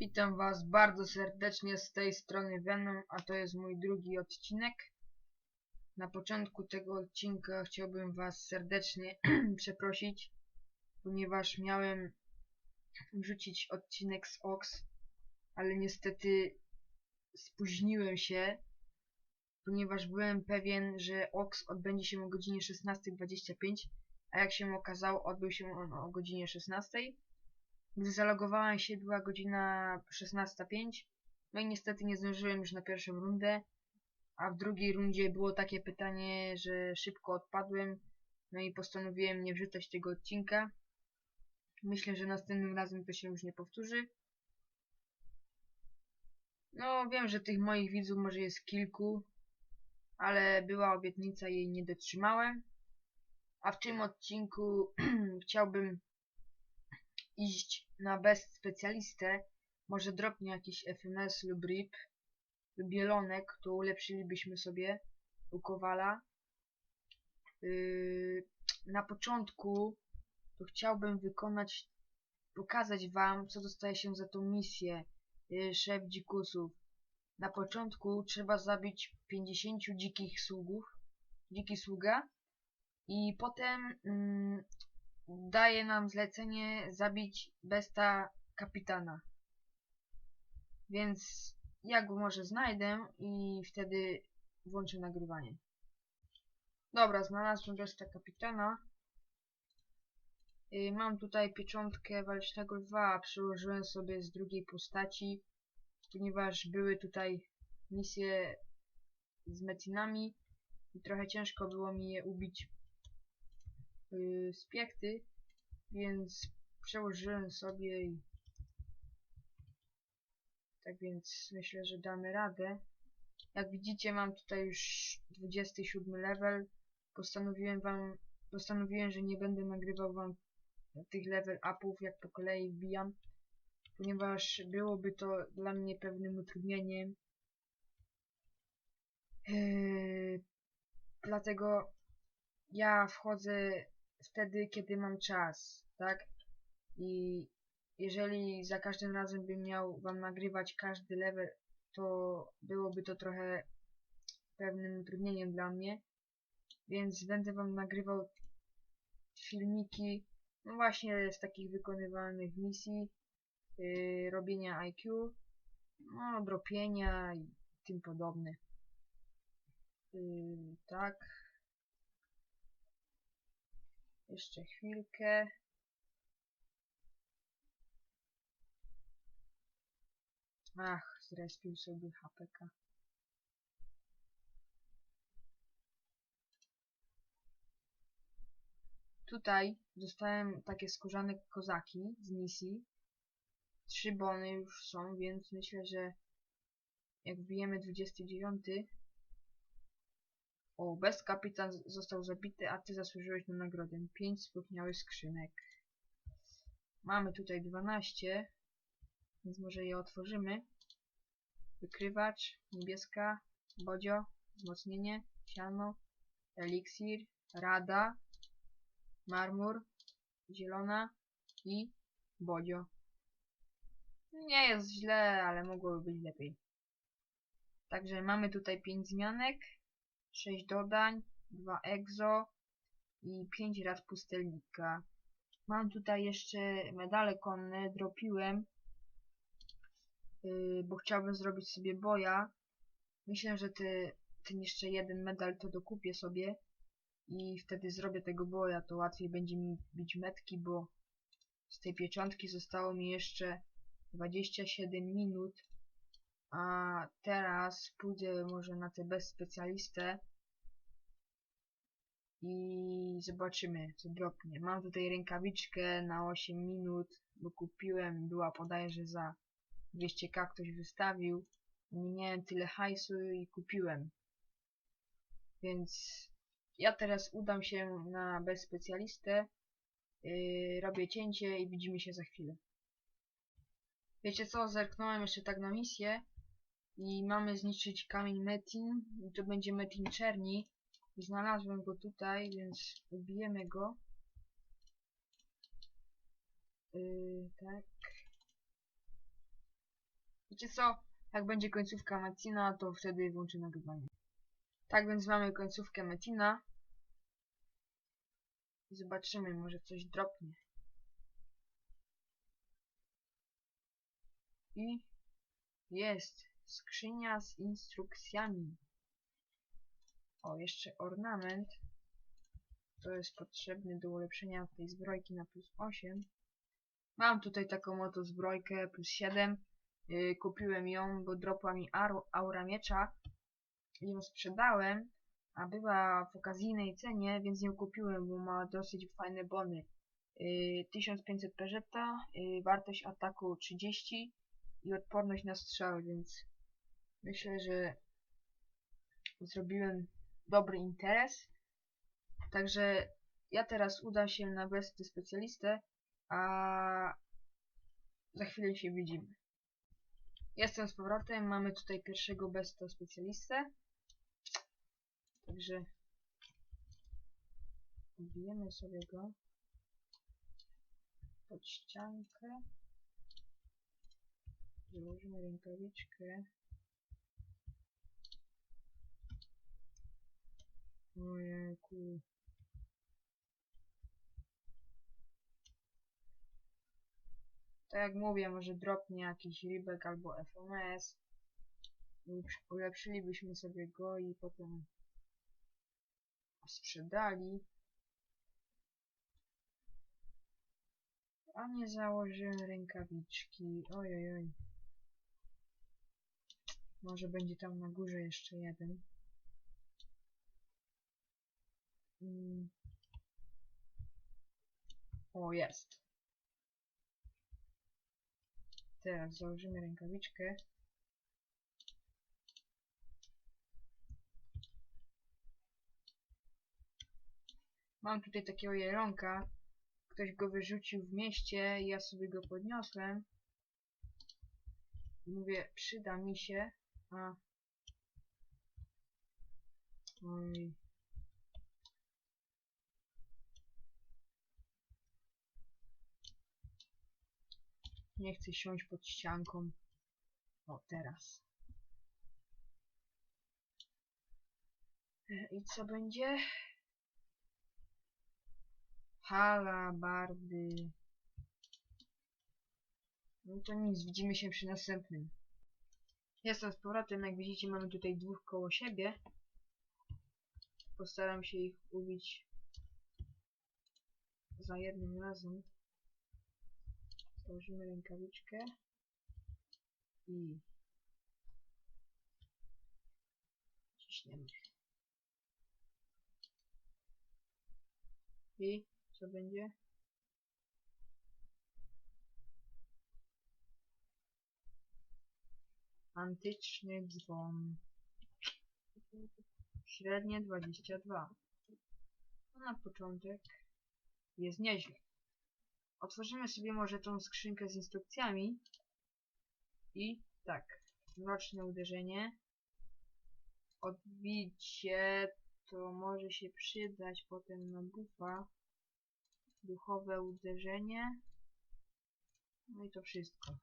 Witam Was bardzo serdecznie z tej strony Venom, a to jest mój drugi odcinek. Na początku tego odcinka chciałbym Was serdecznie przeprosić, ponieważ miałem wrzucić odcinek z Ox, ale niestety spóźniłem się, ponieważ byłem pewien, że Ox odbędzie się o godzinie 16.25, a jak się okazało, odbył się on o godzinie 16.00. Gdy zalogowałem się, była godzina 16.05. No i niestety nie zdążyłem już na pierwszą rundę. A w drugiej rundzie było takie pytanie, że szybko odpadłem. No i postanowiłem nie wrzucać tego odcinka. Myślę, że następnym razem to się już nie powtórzy. No, wiem, że tych moich widzów może jest kilku, ale była obietnica jej nie dotrzymałem. A w tym odcinku chciałbym iść na best specjalistę, może dropnie jakiś FMS lub RIP lub bielonek, to ulepszylibyśmy sobie u Kowala. Yy, na początku to chciałbym wykonać, pokazać wam, co dostaje się za tą misję yy, szef dzikusów. Na początku trzeba zabić 50 dzikich sługów, dziki sługa i potem mm, daje nam zlecenie zabić besta kapitana. Więc ja go może znajdę i wtedy włączę nagrywanie. Dobra, znalazłem besta kapitana. Yy, Mam tutaj pieczątkę walcznego lwa, przyłożyłem sobie z drugiej postaci, ponieważ były tutaj misje z metinami i trochę ciężko było mi je ubić z piechty, więc przełożyłem sobie i tak więc myślę, że damy radę. Jak widzicie mam tutaj już 27 level. Postanowiłem wam, postanowiłem, że nie będę nagrywał wam tych level upów jak po kolei wbijam, ponieważ byłoby to dla mnie pewnym utrudnieniem. Yy, dlatego ja wchodzę wtedy, kiedy mam czas, tak? I jeżeli za każdym razem bym miał wam nagrywać każdy level, to byłoby to trochę pewnym utrudnieniem dla mnie. Więc będę wam nagrywał filmiki, no właśnie z takich wykonywanych misji, yy, robienia IQ, no, dropienia i tym podobne. Yy, tak. Jeszcze chwilkę. Ach, zrespił sobie HPK. Tutaj dostałem takie skórzane kozaki z misji. Trzy bony już są, więc myślę, że jak wbijemy 29 o, Best Kapitan został zabity, a ty zasłużyłeś na nagrodę. 5 spróchniałych skrzynek. Mamy tutaj 12, więc może je otworzymy. Wykrywacz, niebieska, bodzio, wzmocnienie, siano, eliksir, rada, marmur, zielona i bodzio. Nie jest źle, ale mogłoby być lepiej. Także mamy tutaj 5 zmianek. 6 dodań, 2 egzo i 5 rad pustelnika. Mam tutaj jeszcze medale konne, dropiłem, yy, bo chciałbym zrobić sobie boja. Myślę, że ty, ten jeszcze jeden medal to dokupię sobie i wtedy zrobię tego boja, to łatwiej będzie mi bić metki, bo z tej pieczątki zostało mi jeszcze 27 minut. A teraz pójdę może na tę bez specjalistę i zobaczymy co dropnie. Mam tutaj rękawiczkę na 8 minut, bo kupiłem, była bodajże za 200k ktoś wystawił. Nie miałem tyle hajsu i kupiłem. Więc ja teraz udam się na bez specjalistę, yy, robię cięcie i widzimy się za chwilę. Wiecie co, zerknąłem jeszcze tak na misję i mamy zniszczyć kamień Metin i to będzie Metin Czerni znalazłem go tutaj, więc ubijemy go. Yy, tak. wiecie co? Jak będzie końcówka Metina, to wtedy włączę nagrywanie. Tak więc mamy końcówkę Metina. I zobaczymy, może coś dropnie. I jest skrzynia z instrukcjami. O, jeszcze ornament. To jest potrzebny do ulepszenia tej zbrojki na plus 8. Mam tutaj taką oto zbrojkę plus 7. Yy, kupiłem ją, bo dropła mi aura miecza. Ją sprzedałem, a była w okazyjnej cenie, więc ją kupiłem, bo ma dosyć fajne bony. Yy, 1500 peżeta, yy, wartość ataku 30 i odporność na strzały, więc myślę, że zrobiłem dobry interes. Także ja teraz udam się na besty specjalistę, a za chwilę się widzimy. Jestem z powrotem, mamy tutaj pierwszego besta specjalistę. Także wbijemy sobie go pod ściankę. Założymy rękawiczkę. Ojejku. Tak jak mówię, może dropnie jakiś ribek albo FMS. Ulepsz- Ulepszylibyśmy sobie go i potem sprzedali. A nie założyłem rękawiczki. Ojej, oj. Może będzie tam na górze jeszcze jeden. O, jest. Teraz założymy rękawiczkę. Mam tutaj takiego jelonka. Ktoś go wyrzucił w mieście ja sobie go podniosłem. Mówię, przyda mi się. A. Oj. Nie chcę siąść pod ścianką. O, teraz. E, I co będzie? Halabardy. No to nic, widzimy się przy następnym. Jestem z powrotem, jak widzicie mamy tutaj dwóch koło siebie. Postaram się ich ubić za jednym razem. Założymy rękawiczkę i ciśniemy. I co będzie? Antyczny dzwon. Średnie 22. No na początek jest nieźle. Otworzymy sobie może tą skrzynkę z instrukcjami. I tak, mroczne uderzenie. Odbicie to może się przydać potem na bufa. Duchowe uderzenie. No i to wszystko.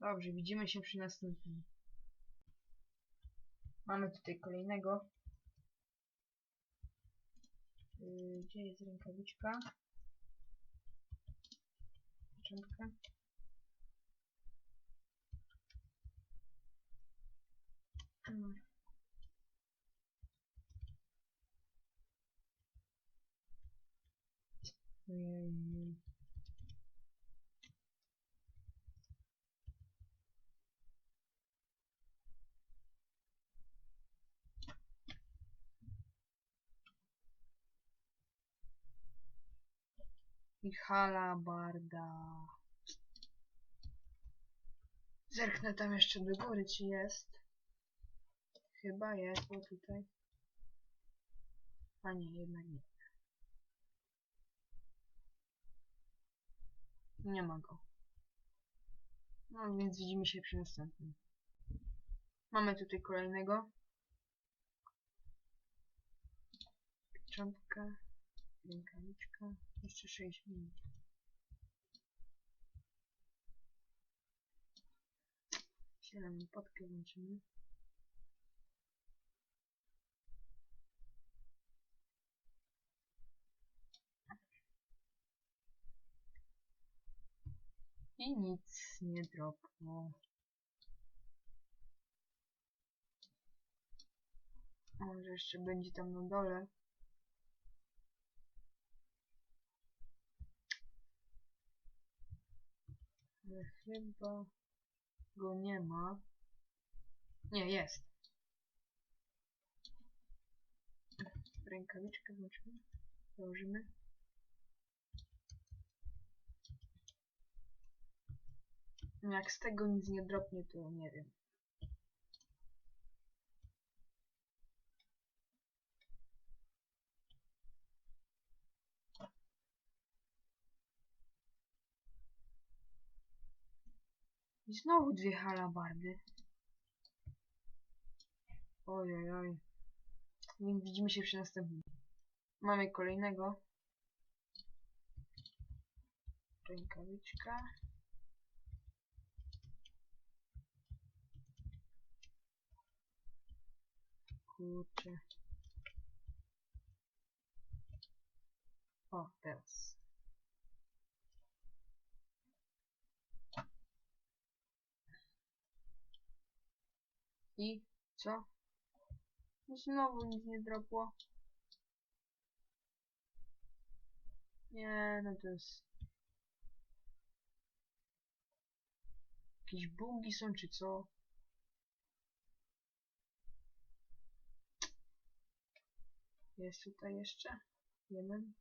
Dobrze, widzimy się przy następnym. Mamy tutaj kolejnego. Yy, Gdzie jest rękawiczka? Mm. Jennifer um. I halabarda. Zerknę tam jeszcze do góry, czy jest. Chyba jest, bo tutaj. A nie, jednak nie. Nie ma go. No więc widzimy się przy następnym. Mamy tutaj kolejnego. Pieczątka, rękawiczka, jeszcze 6 minut. Podkę włączymy. I nic nie dropło. Może jeszcze będzie tam na dole. Chyba go nie ma. Nie, jest. Rękawiczkę włączymy. Założymy. Jak z tego nic nie dropnie, to nie wiem. Znowu dwie halabardy. Oj, oj, oj. Więc widzimy się przy następnym. Mamy kolejnego. Rękawiczka. Kurczę. O, teraz. I co? No Znowu nic nie dropło. Nie, no to jest... Jakieś bugi są, czy co? Jest tutaj jeszcze? Jeden?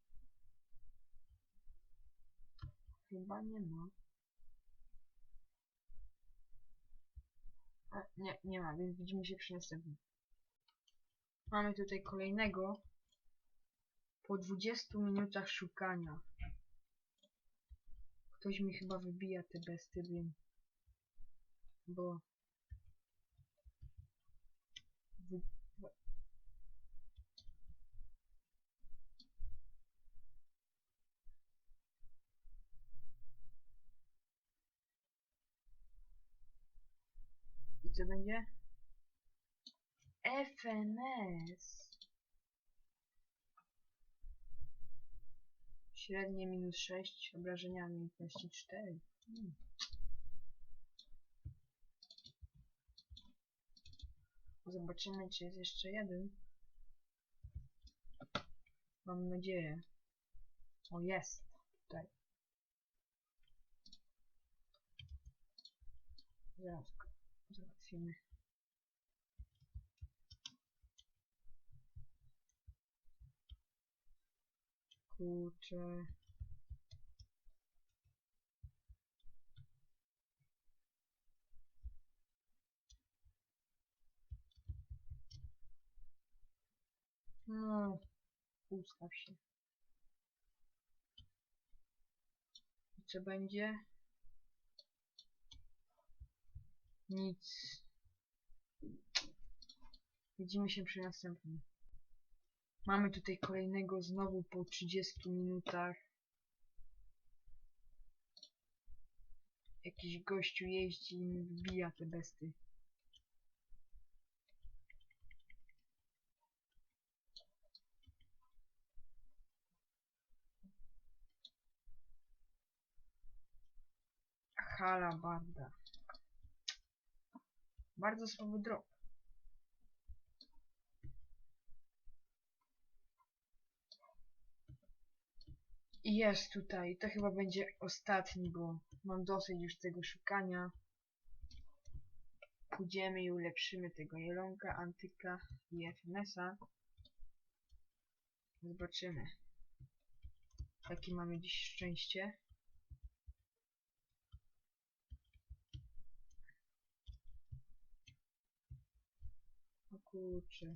Chyba nie ma. A, nie, nie ma, więc widzimy się przy następnym. Mamy tutaj kolejnego. Po 20 minutach szukania. Ktoś mi chyba wybija te besty. Bo... I co będzie? FNS. Średnie minus 6, obrażenia umiejętności 4. Hmm. Zobaczymy, czy jest jeszcze jeden. Mam nadzieję. O, jest. Tutaj. Zaraz załatwimy. Kurczę. No, ustaw się. I co będzie? Nic. Widzimy się przy następnym. Mamy tutaj kolejnego znowu po 30 minutach. Jakiś gościu jeździ i wbija te besty. Halabarda. Bardzo słaby drop. I jest tutaj. To chyba będzie ostatni, bo mam dosyć już tego szukania. Pójdziemy i ulepszymy tego jelonka, antyka i FMS-a. Zobaczymy. Jakie mamy dziś szczęście. O kurczę.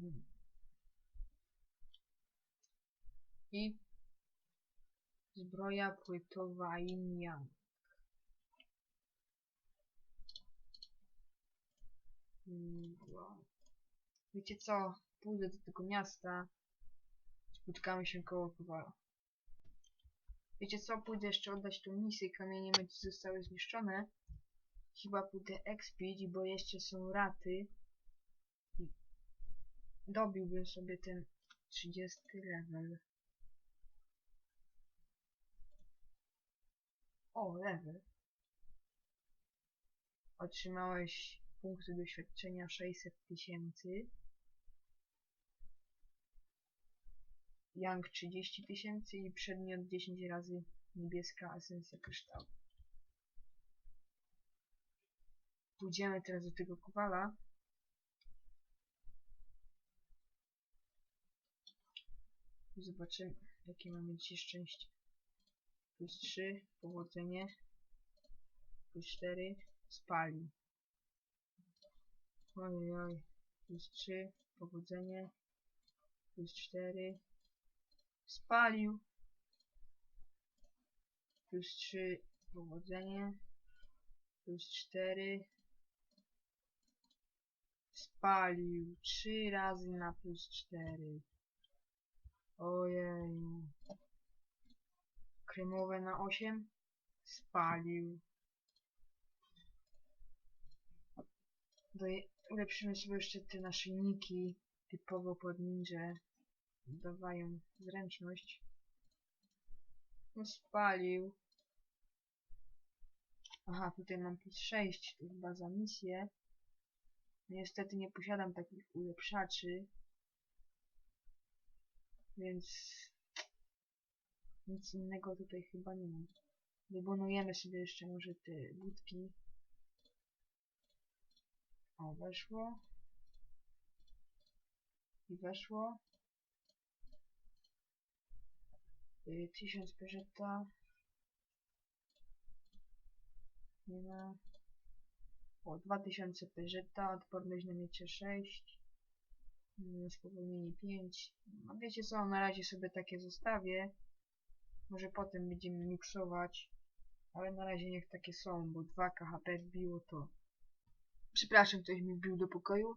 Mm. I zbroja płytowa Yin Mm, wow. Wiecie co? Pójdę do tego miasta. Spotkamy się koło Kowala. Wiecie co, pójdę jeszcze oddać tą misję, kamienie mety zostały zniszczone. Chyba pójdę expić, bo jeszcze są raty. I dobiłbym sobie ten 30 level. O, level. Otrzymałeś punkty doświadczenia 600 tysięcy. Young 30 tysięcy i przedmiot 10 razy niebieska esencja kryształu. Pójdziemy teraz do tego kowala. Zobaczymy, jakie mamy dzisiaj szczęście. Plus 3, powodzenie. Plus 4, spali. Oj, oj. Plus 3, powodzenie. Plus 4, spalił. Plus 3, powodzenie. Plus 4, spalił. 3 razy na plus 4. Ojej. Kremowe na 8. Spalił. Doje- sobie jeszcze te naszyjniki typowo pod ninja. Dawają zręczność. No spalił. Aha, tutaj mam plus 6, to chyba za misję. Niestety nie posiadam takich ulepszaczy. Więc nic innego tutaj chyba nie mam. Wybonujemy sobie jeszcze może te budki. O, weszło. I weszło. Y, 1000 peżeta. Nie ma. O, 2000 peżeta, odporność na miecze 6. Mm, Spowolnienie 5. No wiecie co, na razie sobie takie zostawię. Może potem będziemy miksować. Ale na razie niech takie są, bo 2 KHP wbiło to. Przepraszam, ktoś mi wbił do pokoju.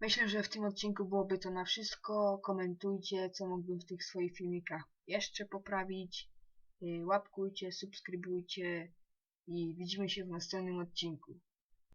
Myślę, że w tym odcinku byłoby to na wszystko. Komentujcie, co mógłbym w tych swoich filmikach jeszcze poprawić. Y, Łapkujcie, subskrybujcie i widzimy się w następnym odcinku.